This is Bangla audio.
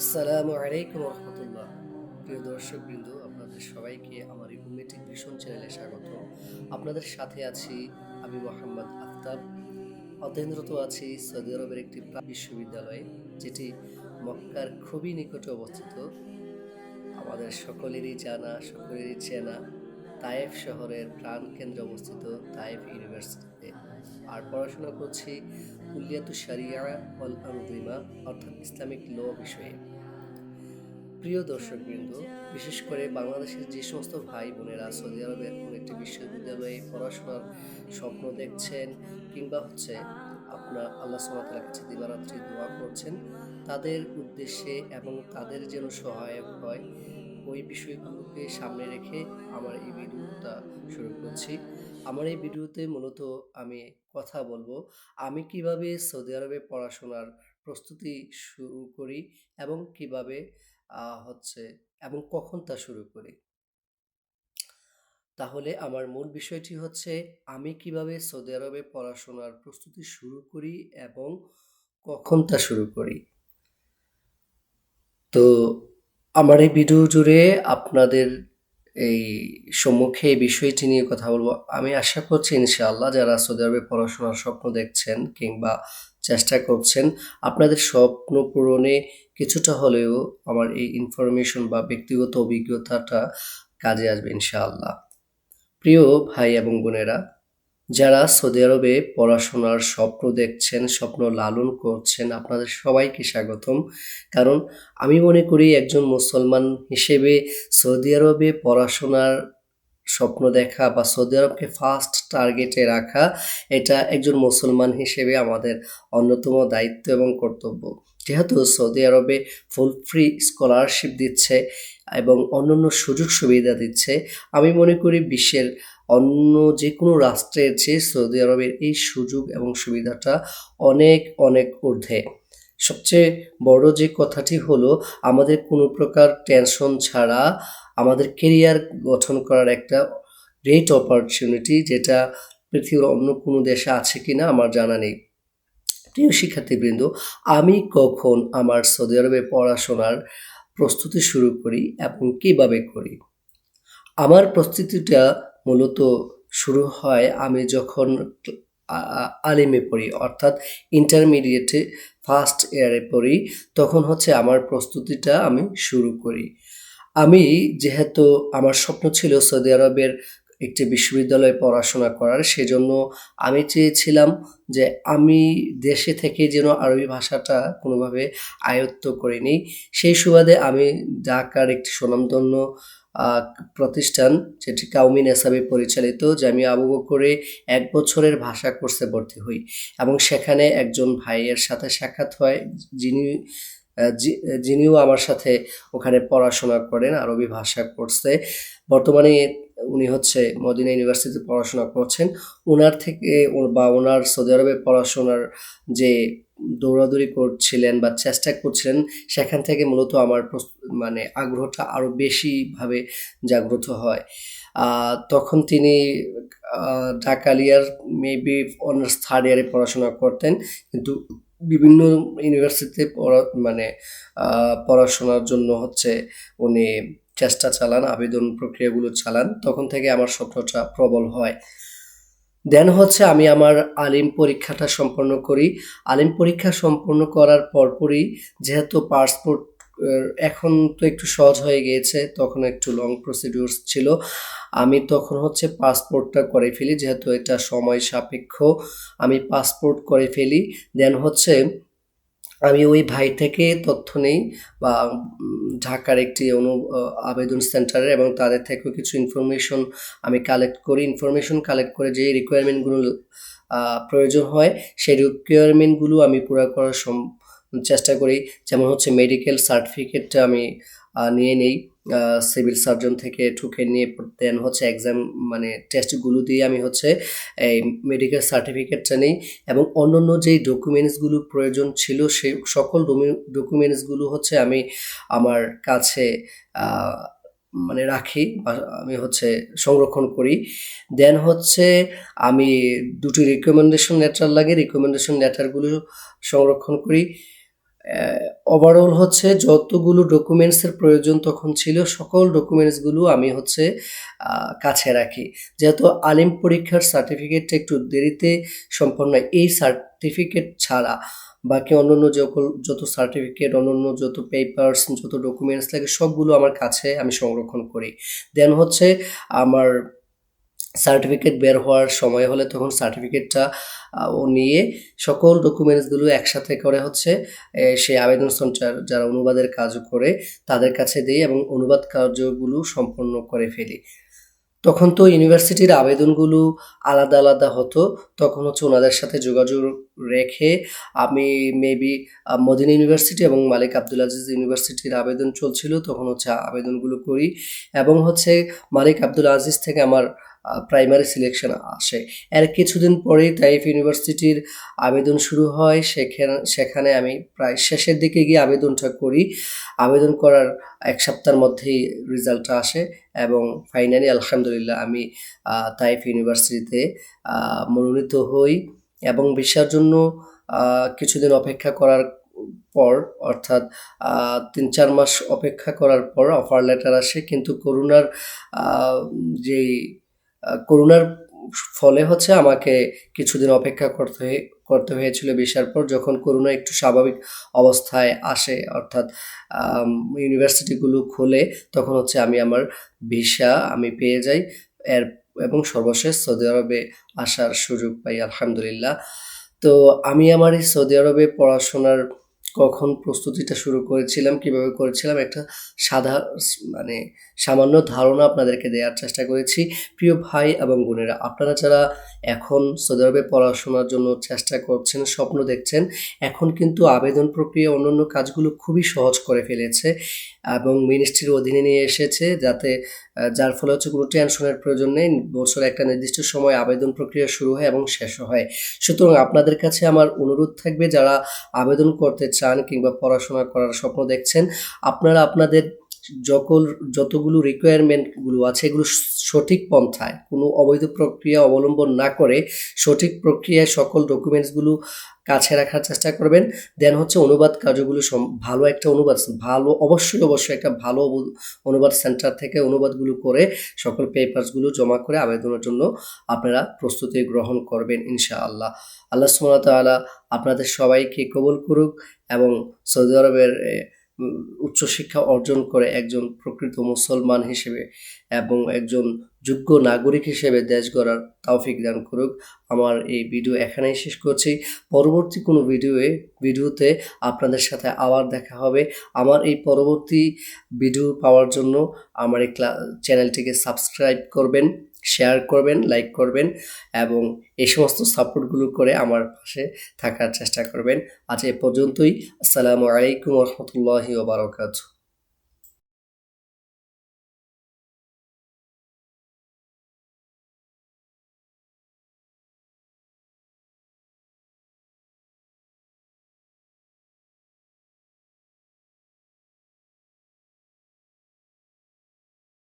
আসসালামু আলাইকুম রহমতুল্লাহ। প্রিয় দর্শক বিন্দু আপনাদের সবাইকে আমার এই উমেটিক ভীষণ চ্যানেলে স্বাগত আপনাদের সাথে আছি আমি মোহাম্মদ আফতাব। অধ্যয়নরত আছি সৌদি আরবের একটি বিশ্ববিদ্যালয়ে, যেটি মক্কার খুবই নিকটে অবস্থিত। আমাদের সকলেরই জানা, সকলেরই চেনা তায়েফ শহরের প্রাণ কেন্দ্রে অবস্থিত তায়েফ ইউনিভার্সিটিতে। আর পড়াশোনা করছি কুলিয়াতু শারিয়া অল আনুদিমা অর্থাৎ ইসলামিক ল বিষয়ে। প্রিয় দর্শকবৃন্দ, বিশেষ করে বাংলাদেশের যে সমস্ত ভাই বোনেরা সৌদি আরবের কোনো একটি বিশ্ববিদ্যালয়ে পড়াশোনার স্বপ্ন দেখছেন কিংবা হচ্ছে আপনার আল্লাহ সালাতার কাছে দিবারাত্রি দোয়া করছেন, তাদের উদ্দেশ্যে এবং তাদের যেন সহায়ক হয়, ওই বিষয়গুলোকে সামনে রেখে আমার এই ভিডিওটা শুরু করছি। আমার এই ভিডিওতে মূলত আমি কথা বলব, আমি কীভাবে সৌদি আরবে পড়াশোনার প্রস্তুতি শুরু করি এবং কীভাবে হচ্ছে এবং কখন তা শুরু করি। তাহলে আমার মূল বিষয়টি হচ্ছে আমি কীভাবে সৌদি আরবে পড়াশোনার প্রস্তুতি শুরু করি এবং কখন তা শুরু করি। তো আমার এই ভিডিও জুড়ে আপনাদের এই সম্মুখে এই বিষয়টি নিয়ে কথা বলব। আমি আশা করছি ইনশাআল্লাহ যারা সৌদি আরবে পড়াশোনার স্বপ্ন দেখছেন কিংবা চেষ্টা করছেন। আপনাদের স্বপ্ন পূরণে কিছুটা হলেও আমার এই ইনফরমেশন বা ব্যক্তিগত অভিজ্ঞতাটা কাজে আসবে ইনশাআল্লাহ। প্রিয় ভাই এবং বোনেরা, যারা সৌদি আরবে পড়াশোনার স্বপ্ন দেখছেন, স্বপ্ন লালন করছেন, আপনাদের সবাইকে স্বাগতম। কারণ আমি মনে করি একজন মুসলমান হিসেবে সৌদি আরবে পড়াশোনার স্বপ্ন দেখা বা সৌদি আরবকে ফার্স্ট টার্গেটে রাখা, এটা একজন মুসলমান হিসেবে আমাদের অন্যতম দায়িত্ব এবং কর্তব্য। যেহেতু সৌদি আরবে ফুল ফ্রি স্কলারশিপ দিচ্ছে এবং অন্যান্য সুযোগ সুবিধা দিচ্ছে, আমি মনে করি বিশ্বের অন্য যে কোনো রাষ্ট্রের চেয়ে সৌদি আরবের এই সুযোগ এবং সুবিধাটা অনেক অনেক ঊর্ধ্বে। সবচেয়ে বড় যে কথাটি হলো, আমাদের কোনো প্রকার টেনশন ছাড়া আমাদের কেরিয়ার গঠন করার একটা গ্রেট অপরচুনিটি যেটা পৃথিবীর অন্য কোনো দেশে আছে কিনা আমার জানা নেই। প্রিয় শিক্ষার্থীবৃন্দ, আমি কখন আমার সৌদি আরবে পড়াশোনার প্রস্তুতি শুরু করি এবং কীভাবে করি? আমার প্রস্তুতিটা মূলত শুরু হয় আমি যখন আলিমে পড়ি, অর্থাৎ ইন্টারমিডিয়েটে ফার্স্ট ইয়ারে পড়ি, তখন হচ্ছে আমার প্রস্তুতিটা আমি শুরু করি। আমি যেহেতু আমার স্বপ্ন ছিল সৌদি আরবের একটি বিশ্ববিদ্যালয়ে পড়াশোনা করার সেজন্য আমি চেয়েছিলাম যে আমি দেশে থেকে যেন আরবি ভাষাটা কোনোভাবে আয়ত্ত করে নিই। সেই সুবাদে আমি ঢাকার একটি স্বনামধন্য আহ, প্রতিষ্ঠান যেটি কাউমিন নেসাবে পরিচালিত যে আমি আবু করে এক বছরের ভাষা কোর্সে ভর্তি হই এবং সেখানে একজন ভাইয়ের সাথে সাক্ষাৎ হয় যিনি যিনিও আমার সাথে ওখানে পড়াশোনা করেন, আরবি ভাষা কোর্সে বর্তমানে উনি হচ্ছে মদিনা ইউনিভার্সিটিতে পড়াশোনা করছেন। ওনার থেকে বা ওনার সৌদি আরবে পড়াশোনার যে দৌড়াদৌড়ি করছিলেন বা চেষ্টা করছিলেন, সেখান থেকে মূলত আমার মানে আগ্রহটা আরও বেশিভাবে জাগ্রত হয়। তখন তিনি ঢাকালিয়ার মেবি অনার্স থার্ড ইয়ারে পড়াশোনা করতেন। কিন্তু বিভিন্ন ইউনিভার্সিটিতে পড়া মানে পড়াশোনার জন্য হচ্ছে উনি চেষ্টা চালান, আবেদন প্রক্রিয়াগুলো চালান। তখন থেকে আমার স্বপ্নটা প্রবল হয়। দেন হচ্ছে আমি আমার আলিম পরীক্ষাটা সম্পন্ন করি। আলিম পরীক্ষা সম্পন্ন করার পরপরই যেহেতু পাসপোর্ট এখন তো একটু সহজ হয়ে গিয়েছে, তখন একটু লং প্রসিডিউর ছিল। আমি তখন হচ্ছে পাসপোর্টটা করে ফেলি, যেহেতু এটা সময় সাপেক্ষ, আমি পাসপোর্ট করে ফেলি। দেন হচ্ছে আমি ওই ভাই থেকে তথ্য নেই বা ঢাকার একটি অনু আবেদন সেন্টারে এবং তাদের থেকেও কিছু ইনফরমেশন আমি কালেক্ট করি। ইনফরমেশন কালেক্ট করে যে রিকোয়ারমেন্টগুলো প্রয়োজন হয়, সেই রিকোয়ারমেন্টগুলো আমি পুরো করার সম- চেষ্টা করি। যেমন হচ্ছে মেডিকেল সার্টিফিকেটটা আমি নিয়ে নেই। সিভিল সার্জন থেকে ঠুকে নিয়ে দেন হচ্ছে এক্সাম মানে টেস্টগুলো দিয়ে আমি হচ্ছে এই মেডিকেল সার্টিফিকেটটা নেই। এবং অন্যান্য যেই ডকুমেন্টসগুলো প্রয়োজন ছিল সেই সকল ডকুমেন্টসগুলো হচ্ছে আমি আমার কাছে মানে রাখি আমি হচ্ছে সংরক্ষণ করি। দেন হচ্ছে আমি দুটি রিকমেন্ডেশন লেটার লাগে। রিকমেন্ডেশন লেটারগুলো সংরক্ষণ করি। ওভারঅল হচ্ছে যতগুলো ডকুমেন্টসের প্রয়োজন তখন ছিল, সকল ডকুমেন্টসগুলো আমি হচ্ছে কাছে রাখি। যেহেতু আলিম পরীক্ষার সার্টিফিকেটটা একটু দেরিতে সম্পন্ন এই সার্টিফিকেট ছাড়া বাকি অন্যান্য যখন যত সার্টিফিকেট অন্যান্য যত পেপারস যত ডকুমেন্টস লাগে, সবগুলো আমার কাছে আমি সংরক্ষণ করি। দেন হচ্ছে আমার সার্টিফিকেট বের হওয়ার সময় হলে তখন সার্টিফিকেটটা ও নিয়ে সকল ডকুমেন্টসগুলো একসাথে করে হচ্ছে সেই আবেদন সঞ্চার যারা অনুবাদের কাজ করে তাদের কাছে দিই এবং অনুবাদ কার্যগুলো সম্পন্ন করে ফেলি। তখন তো ইউনিভার্সিটির আবেদনগুলো আলাদা আলাদা হতো, তখন হচ্ছে ওনাদের সাথে যোগাযোগ রেখে আমি মেবি মদিনা ইউনিভার্সিটি এবং মালিক আব্দুল আজিজ ইউনিভার্সিটির আবেদন চলছিল, তখন হচ্ছে আবেদনগুলো করি এবং হচ্ছে মালিক আব্দুল আজিজ থেকে আমার প্রাইমারি সিলেকশন আসে। এর কিছুদিন পরেই তাইফ ইউনিভার্সিটির আবেদন শুরু হয়। সেখানে সেখানে আমি প্রায় শেষের দিকে গিয়ে আবেদনটা করি। আবেদন করার এক সপ্তাহের মধ্যেই রেজাল্টটা আসে এবং ফাইনালি আলহামদুলিল্লাহ, আমি তাইফ ইউনিভার্সিটিতে মনোনীত হই এবং ভিসার জন্য কিছুদিন অপেক্ষা করার পর, অর্থাৎ তিন চার মাস অপেক্ষা করার পর অফার লেটার আসে। কিন্তু করোনার যেই করোনার ফলে হচ্ছে আমাকে কিছুদিন অপেক্ষা করতে করতে হয়েছিল ভিসার পর যখন করোনা একটু স্বাভাবিক অবস্থায় আসে, অর্থাৎ ইউনিভার্সিটিগুলো খোলে তখন হচ্ছে আমি আমার ভিসা আমি পেয়ে যাই। এর, এবং সর্বশেষ সৌদি আরবে আসার সুযোগ পাই, আলহামদুলিল্লাহ। তো আমি আমার এই সৌদি আরবে পড়াশোনার কখন প্রস্তুতিটা শুরু করেছিলাম, কীভাবে করেছিলাম, একটা সাধা মানে সামান্য ধারণা আপনাদেরকে দেওয়ার চেষ্টা করেছি। প্রিয় ভাই এবং বোনেরা, আপনারা যারা এখন সৌদি আরবে পড়াশোনার জন্য চেষ্টা করছেন, স্বপ্ন দেখছেন। এখন কিন্তু আবেদন প্রক্রিয়া অন্যান্য কাজগুলো খুবই সহজ করে ফেলেছে এবং মিনিস্ট্রির অধীনে নিয়ে এসেছে যাতে যার ফলে হচ্ছে কোনো টেনশনের প্রয়োজন নেই, বছরে একটা নির্দিষ্ট সময় আবেদন প্রক্রিয়া শুরু হয় এবং শেষও হয়। সুতরাং আপনাদের কাছে আমার অনুরোধ থাকবে, যারা আবেদন করতে চান কিংবা পড়াশোনা করার স্বপ্ন দেখছেন, আপনারা আপনাদের যকল, যতগুলো রিকোয়ারমেন্টগুলো আছে, এগুলো সঠিক পন্থায় কোনো অবৈধ প্রক্রিয়া অবলম্বন না করে সঠিক প্রক্রিয়ায় সকল ডকুমেন্টসগুলো কাছে রাখার চেষ্টা করবেন। দেন হচ্ছে অনুবাদ কার্যগুলো ভালো একটা অনুবাদ ভালো, অবশ্যই অবশ্যই একটা ভালো অনুবাদ সেন্টার থেকে অনুবাদগুলো করে সকল পেপারসগুলো জমা করে আবেদনের জন্য আপনারা প্রস্তুতি গ্রহণ করবেন ইনশাআল্লাহ। আল্লাহ ওয়া আপনাদের সবাইকে কবল করুক এবং সৌদি আরবের উচ্চশিক্ষা অর্জন করে একজন প্রকৃত মুসলমান হিসেবে এবং একজন যোগ্য নাগরিক হিসেবে দেশ গড়ার তাওফিক দান করুক। আমার এই ভিডিও এখানেই শেষ করছি। পরবর্তী কোনো ভিডিওয়ে, ভিডিওতে আপনাদের সাথে আবার দেখা হবে। আমার এই পরবর্তী ভিডিও পাওয়ার জন্য আমার এই চ্যানেলটিকে সাবস্ক্রাইব করবেন। শেয়ার করবেন লাইক করবেন এবং এই সমস্ত সাপোর্টগুলো করে আমার পাশে থাকার চেষ্টা করবেন। আজ এ পর্যন্তই। আসসালামু আলাইকুম রহমতুল্লাহি ওবরাকাতু